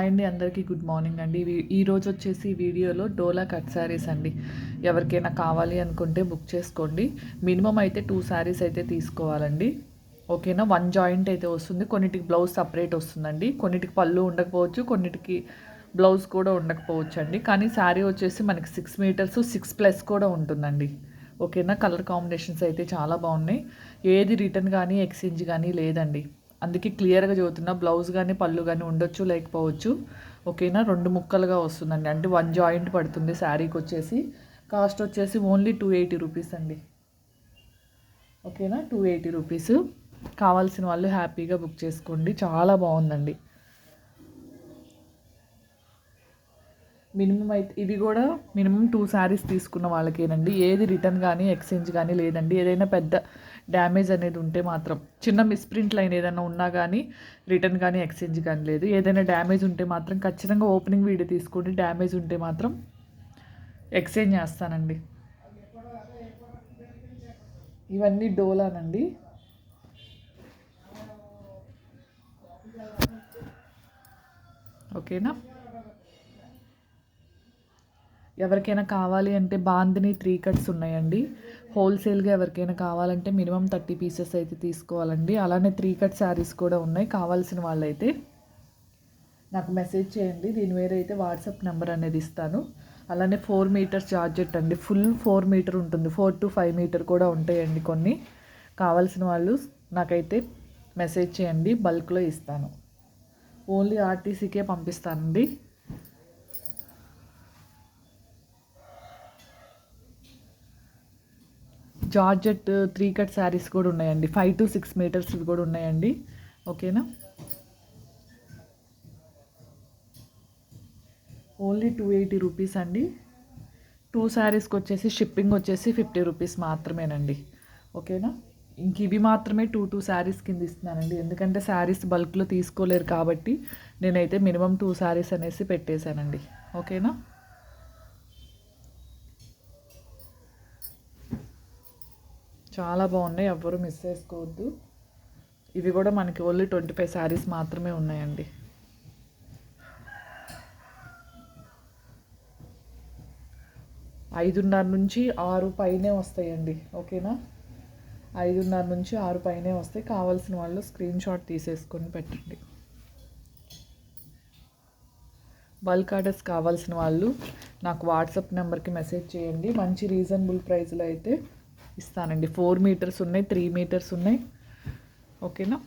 అండి అందరికీ good morning అండి. ఈ రోజు వచ్చేసి వీడియోలో డోలా కట్ శారీస్ అండి. ఎవరికైనా కావాలి అనుకుంటే బుక్ చేసుకోండి. మినిమం అయితే టూ శారీస్ అయితే తీసుకోవాలండి. ఓకేనా? వన్ జాయింట్ అయితే వస్తుంది. కొన్నిటికి బ్లౌజ్ సపరేట్ వస్తుందండి. కొన్నిటికి పళ్ళు ఉండకపోవచ్చు కొన్నిటికి బ్లౌజ్ కూడా ఉండకపోవచ్చు అండి కానీ శారీ వచ్చేసి మనకి సిక్స్ మీటర్స్ సిక్స్ ప్లస్ కూడా ఉంటుందండి. ఓకేనా? కలర్ కాంబినేషన్స్ అయితే చాలా బాగున్నాయి. ఏది రిటర్న్ కానీ ఎక్స్చేంజ్ కానీ లేదండి. అందుకే క్లియర్గా చదువుతున్నా. బ్లౌజ్ కానీ పళ్ళు కానీ ఉండొచ్చు లేకపోవచ్చు. ఓకేనా? రెండు ముక్కలుగా వస్తుందండి. అంటే వన్ జాయింట్ పడుతుంది శారీకి వచ్చేసి. కాస్ట్ వచ్చేసి ఓన్లీ టూ ఎయిటీ రూపీస్ అండి. ఓకేనా? Two eighty rupees. కావాల్సిన వాళ్ళు హ్యాపీగా బుక్ చేసుకోండి. చాలా బాగుందండి. మినిమం అయితే ఇది కూడా మినిమం టూ శారీస్ తీసుకున్న వాళ్ళకేనండి. ఏది రిటర్న్ కానీ ఎక్స్చేంజ్ కానీ లేదండి. ఏదైనా పెద్ద డ్యామేజ్ అనేది ఉంటే మాత్రం చిన్న మిస్ప్రింట్ లైన్ ఏదైనా ఉన్నా కానీ రిటర్న్ కానీ ఎక్స్చేంజ్ కానీ లేదు. ఏదైనా డ్యామేజ్ ఉంటే మాత్రం ఖచ్చితంగా ఓపెనింగ్ వీడియో తీసుకుని డ్యామేజ్ ఉంటే మాత్రం ఎక్స్చేంజ్ చేస్తానండి. ఇవన్నీ డోలానండి. ఓకేనా? ఎవరికైనా కావాలి అంటే బాందిని త్రీ కట్స్ ఉన్నాయండి. హోల్సేల్గా ఎవరికైనా కావాలంటే మినిమం థర్టీ పీసెస్ అయితే తీసుకోవాలండి. అలానే త్రీ కట్ శారీస్ కూడా ఉన్నాయి. కావాల్సిన వాళ్ళైతే నాకు మెసేజ్ చేయండి. దీని వేరే అయితే వాట్సాప్ నెంబర్ అనేది ఇస్తాను. అలానే ఫోర్ మీటర్స్ చార్జెట్ అండి. ఫుల్ ఫోర్ మీటర్ ఉంటుంది. ఫోర్ టు ఫైవ్ మీటర్ కూడా ఉంటాయండి కొన్ని. కావాల్సిన వాళ్ళు నాకైతే మెసేజ్ చేయండి. బల్క్లో ఇస్తాను. ఓన్లీ ఆర్టీసీకే పంపిస్తానండి. జార్జెట్ త్రీ కట్ శారీస్ కూడా ఉన్నాయండి. ఫైవ్ టు సిక్స్ మీటర్స్ కూడా ఉన్నాయండి. ఓకేనా ఓన్లీ టూ ఎయిటీ రూపీస్ అండి. టూ శారీస్కి వచ్చేసి షిప్పింగ్ వచ్చేసి ఫిఫ్టీ రూపీస్ మాత్రమేనండి. ఓకేనా ఇంక ఇవి మాత్రమే టూ టూ శారీస్ కింద ఇస్తున్నానండి. ఎందుకంటే శారీస్ బల్క్లో తీసుకోలేరు కాబట్టి నేనైతే మినిమం టూ శారీస్ అనేసి పెట్టేశానండి. ఓకేనా చాలా బాగున్నాయి. ఎవ్వరూ మిస్ చేసుకోవద్దు. ఇవి కూడా మనకి ఓన్లీ ట్వంటీ ఫైవ్ శారీస్ మాత్రమే ఉన్నాయండి. ఐదున్నర నుంచి ఆరు పైనే వస్తాయండి. ఓకేనా? ఐదున్నర నుంచి ఆరు పైనే వస్తాయి. కావాల్సిన వాళ్ళు స్క్రీన్ షాట్ తీసేసుకొని పెట్టండి. బల్క్ ఆర్డర్స్ కావాల్సిన వాళ్ళు నాకు వాట్సాప్ నెంబర్కి మెసేజ్ చేయండి. మంచి రీజనబుల్ ప్రైస్లో అయితే ఇస్తానండి. ఫోర్ మీటర్స్ ఉన్నాయి త్రీ మీటర్స్ ఉన్నాయి. ఓకేనా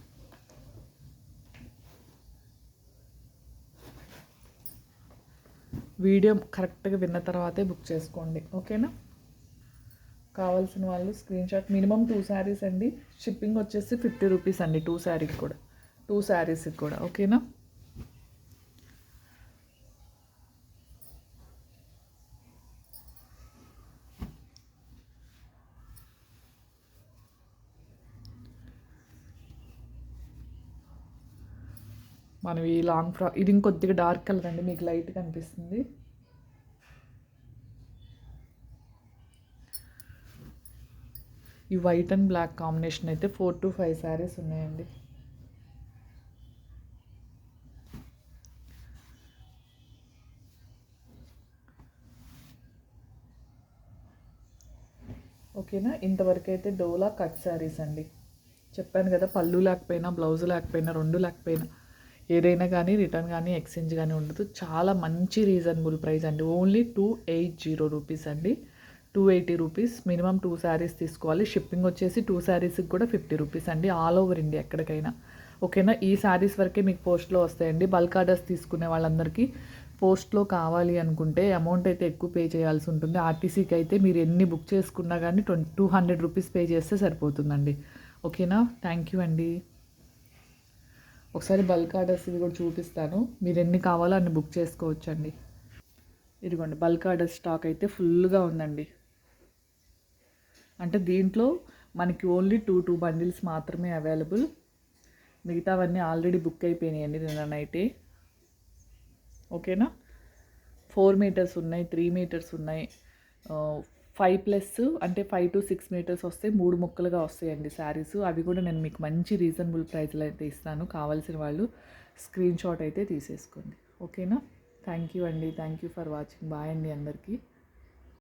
వీడియో కరెక్ట్గా విన్న తర్వాతే బుక్ చేసుకోండి. ఓకేనా కావాల్సిన వాళ్ళు screenshot minimum two saris అండి. షిప్పింగ్ వచ్చేసి ఫిఫ్టీ రూపీస్ అండి టూ శారీకి కూడా. టూ శారీస్కి కూడా. ఓకేనా మనం ఈ లాంగ్ ఫ్రాక్ ఇది ఇంకొద్దిగా డార్క్ కలర్ అండి మీకు లైట్ కనిపిస్తుంది. ఈ వైట్ అండ్ బ్లాక్ కాంబినేషన్ అయితే ఫోర్ టు ఫైవ్ శారీస్ ఉన్నాయండి. ఓకేనా? ఇంతవరకు అయితే డోలా కట్ శారీస్ అండి. చెప్పాను కదా పళ్ళు లేకపోయినా బ్లౌజ్ లేకపోయినా రెండు లేకపోయినా ఏదైనా కానీ రిటర్న్ కానీ ఎక్స్చేంజ్ కానీ ఉండదు. చాలా మంచి రీజనబుల్ ప్రైస్ అండి. Only two eight zero rupees అండి. Two eighty rupees minimum two saris తీసుకోవాలి. షిప్పింగ్ వచ్చేసి టూ శారీస్కి కూడా ఫిఫ్టీ రూపీస్ అండి. ఆల్ ఓవర్ ఇండియా ఎక్కడికైనా. ఓకేనా? ఈ శారీస్ వరకే మీకు పోస్ట్లో వస్తాయండి. బల్క్ ఆర్డర్స్ తీసుకునే వాళ్ళందరికీ పోస్ట్లో కావాలి అనుకుంటే అమౌంట్ అయితే ఎక్కువ పే చేయాల్సి ఉంటుంది. ఆర్టీసీకి అయితే మీరు ఎన్ని బుక్ చేసుకున్నా కానీ twenty two hundred rupees pay చేస్తే సరిపోతుందండి. ఓకేనా? థ్యాంక్ యూ అండి. ఒకసారి బల్క్ ఆర్డర్స్ ఇది కూడా చూపిస్తాను. మీరు ఎన్ని కావాలో అన్ని బుక్ చేసుకోవచ్చండి. ఇదిగోండి బల్క్ ఆర్డర్ స్టాక్ అయితే ఫుల్గా ఉందండి. అంటే దీంట్లో మనకి ఓన్లీ టూ టూ బండిల్స్ మాత్రమే అవైలబుల్. మిగతావన్నీ ఆల్రెడీ బుక్ అయిపోయినాయండి నిన్న నైటే. ఓకేనా? ఫోర్ మీటర్స్ ఉన్నాయి త్రీ మీటర్స్ ఉన్నాయి. ఫైవ్ ప్లస్ అంటే ఫైవ్ టు సిక్స్ మీటర్స్ వస్తే మూడు ముక్కలుగా వస్తాయండి శారీస్. అవి కూడా నేను మీకు మంచి రీజనబుల్ ప్రైస్లో అయితే ఇస్తాను. కావాల్సిన వాళ్ళు స్క్రీన్ షాట్ అయితే తీసేసుకోండి. ఓకేనా? థ్యాంక్ యూ అండి. Thank you for watching. Bye అండి అందరికీ.